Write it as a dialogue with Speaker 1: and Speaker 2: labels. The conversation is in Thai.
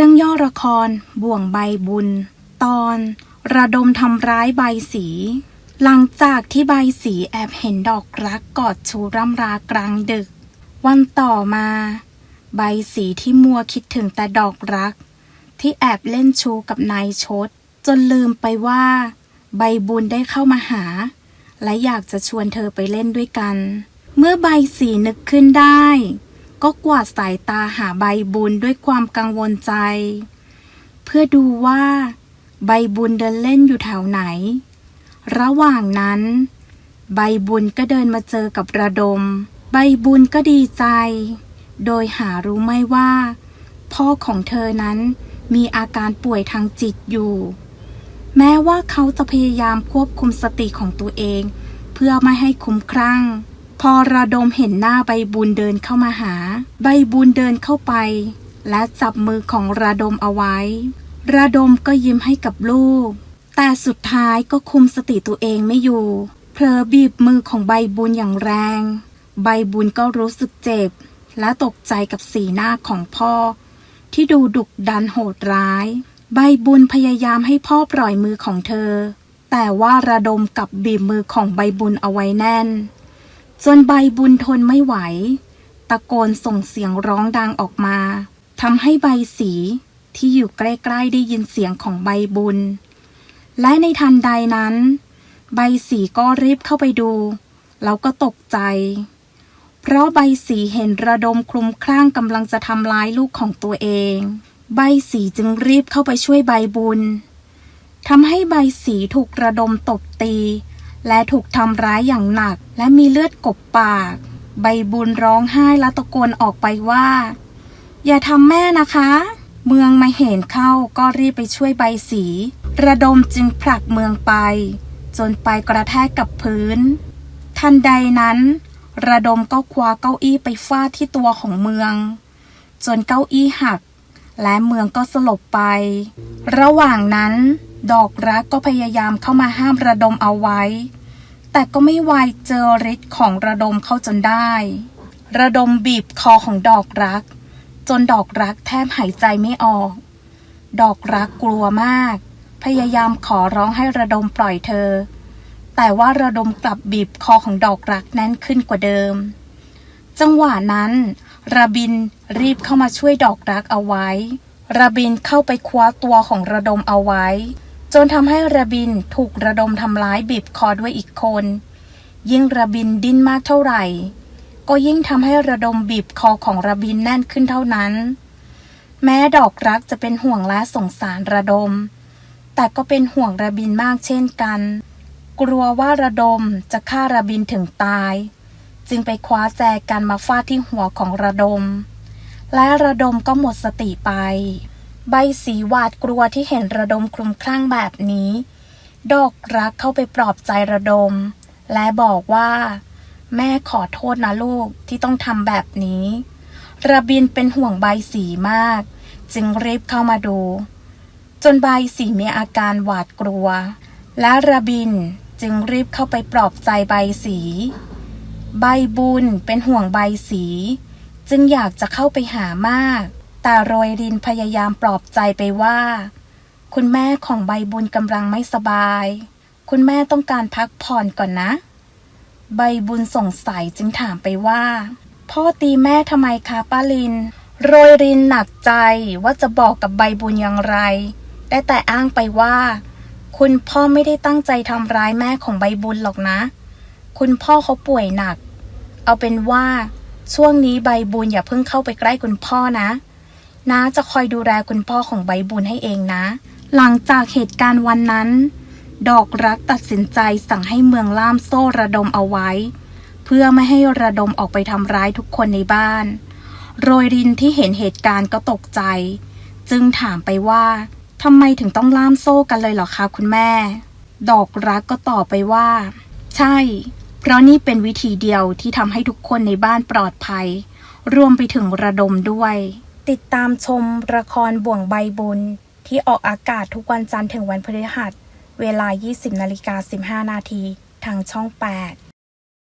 Speaker 1: รื่องย่อละคร บ่วงใบบุญ ตอน ระดมทำร้ายใบสี หลังจากที่ใบสีแอบเห็นดอกรักกอดชูร่ำรากลางดึก วันต่อมา ใบสีที่มัวคิดถึงแต่ดอกรัก ที่แอบเล่นชูกับนายชด จนลืมไปว่า ใบบุญได้เข้ามาหา และอยากจะชวนเธอไปเล่นด้วยกัน เมื่อใบสีนึกขึ้นได้ ก็กวาดสายตาหาใบบุญด้วยความกังวลใจ เพื่อดูว่า ใบบุญเดินเล่นอยู่แถวไหน ระหว่างนั้น ใบบุญก็เดินมาเจอกับระดม ใบบุญก็ดีใจ โดยหารู้ไม่ว่า พ่อของเธอนั้นมีอาการป่วยทางจิตอยู่ แม้ว่าเขาจะพยายามควบคุมสติของตัวเอง เพื่อไม่ให้คุ้มครั่ง พอระดมเห็นหน้าใบบุญเดินเข้ามาหา ใบบุญเดินเข้าไป และจับมือของระดมเอาไว้ ระดมก็ยิ้มให้กับลูก แต่สุดท้ายก็คุมสติตัวเองไม่อยู่ เพลอบีบมือของใบบุญอย่างแรง ใบบุญก็รู้สึกเจ็บ และตกใจกับสีหน้าของพ่อ ที่ดูดุดันโหดร้าย ใบบุญพยายามให้พ่อปล่อยมือของเธอ แต่ว่าระดมกับบีบมือของใบบุญเอาไว้แน่น จนใบบุญทนไม่ไหว ตะโกนส่งเสียงร้องดังออกมาทำให้ใบสีที่อยู่ใกล้ๆได้ยินเสียงของใบบุญ และในทันใดนั้น ใบสีก็รีบเข้าไปดู แล้วก็ตกใจ เพราะใบสีเห็นระดมคลุมคลั่งกำลังจะทำร้ายลูกของตัวเอง ใบสีจึงรีบเข้าไปช่วยใบบุญทำให้ใบสีถูกระดมตบตี และถูกทำร้ายอย่างหนัก และมีเลือดกบปาก ใบบุญร้องไห้และตะโกนออกไปว่า อย่าทำแม่นะคะ เมืองมาเห็นเข้าก็รีบไปช่วยใบสี ระดมจึงผลักเมืองไป จนไปกระแทกกับพื้น ทันใดนั้น ระดมก็คว้าเก้าอี้ไปฟาดที่ตัวของเมือง จนเก้าอี้หัก และเมืองก็สลบไป ระหว่างนั้นดอกรักก็พยายามเข้ามาห้ามระดมเอาไว้ แต่ก็ไม่ไวเจอฤทธิ์ของระดมเข้าจนได้ ระดมบีบคอของดอกรัก จนดอกรักแทบหายใจไม่ออก ดอกรักกลัวมาก พยายามขอร้องให้ระดมปล่อยเธอ แต่ว่าระดมกลับบีบคอของดอกรักแน่นขึ้นกว่าเดิม จังหวะนั้น ระบินรีบเข้ามาช่วยดอกรักเอาไว้ ระบินเข้าไปคว้าตัวของระดมเอาไว้ จนทำให้ระบินถูกระดมทำร้ายบีบคอด้วยอีกคน ยิ่งระบินดิ้นมากเท่าไหร่ ก็ยิ่งทำให้ระดมบีบคอของระบินแน่นขึ้นเท่านั้น แม้ดอกรักจะเป็นห่วงและสงสารระดม แต่ก็เป็นห่วงระบินมากเช่นกัน กลัวว่าระดมจะฆ่าระบินถึงตาย จึงไปคว้าแจกันมาฟาดที่หัวของระดม และระดมก็หมดสติไป ใบสีหวาดกลัวที่เห็นระดมคลุมคลั่งแบบนี้ ดอกรักเข้าไปปลอบใจระดม และบอกว่า แม่ขอโทษนะลูกที่ต้องทำแบบนี้ ระบินเป็นห่วงใบสีมาก จึงรีบเข้ามาดู จนใบสีมีอาการหวาดกลัว และระบินจึงรีบเข้าไปปลอบใจใบสี ใบบุญเป็นห่วงใบสี จึงอยากจะเข้าไปหามาก แต่โรยรินพยายามปลอบใจไปว่า คุณแม่ของใบบุญกำลังไม่สบาย คุณแม่ต้องการพักผ่อนก่อนนะ ใบบุญสงสัยจึงถามไปว่า พ่อตีแม่ทำไมคะป้าลิน โรยรินหนักใจว่าจะบอกกับใบบุญอย่างไร ได้แต่อ้างไปว่า คุณพ่อไม่ได้ตั้งใจทำร้ายแม่ของใบบุญหรอกนะ คุณพ่อเขาป่วยหนัก เอาเป็นว่าช่วงนี้ใบบุญอย่าเพิ่งเข้าไปใกล้คุณพ่อนะ น้าจะคอยดูแลคุณพ่อของใบบุญให้เองนะ หลังจากเหตุการณ์วันนั้น ดอกรักตัดสินใจสั่งให้เมืองล่ามโซ่ระดมเอาไว้ เพื่อไม่ให้ระดมออกไปทำร้ายทุกคนในบ้าน โรยรินที่เห็นเหตุการณ์ก็ตกใจ จึงถามไปว่าทำไมถึงต้องล่ามโซ่กันเลยเหรอคะคุณแม่ ดอกรักก็ตอบไปว่า ใช่ เพราะนี่เป็นวิธีเดียวที่ทำให้ทุกคนในบ้านปลอดภัย รวมไปถึงระดมด้วย ติดตามชมละครบ่วงใบบุญ ที่ออกอากาศทุกวันจันทร์ถึงวันพฤหัส เวลา 20นาฬิกา15 นาทีทางช่อง 8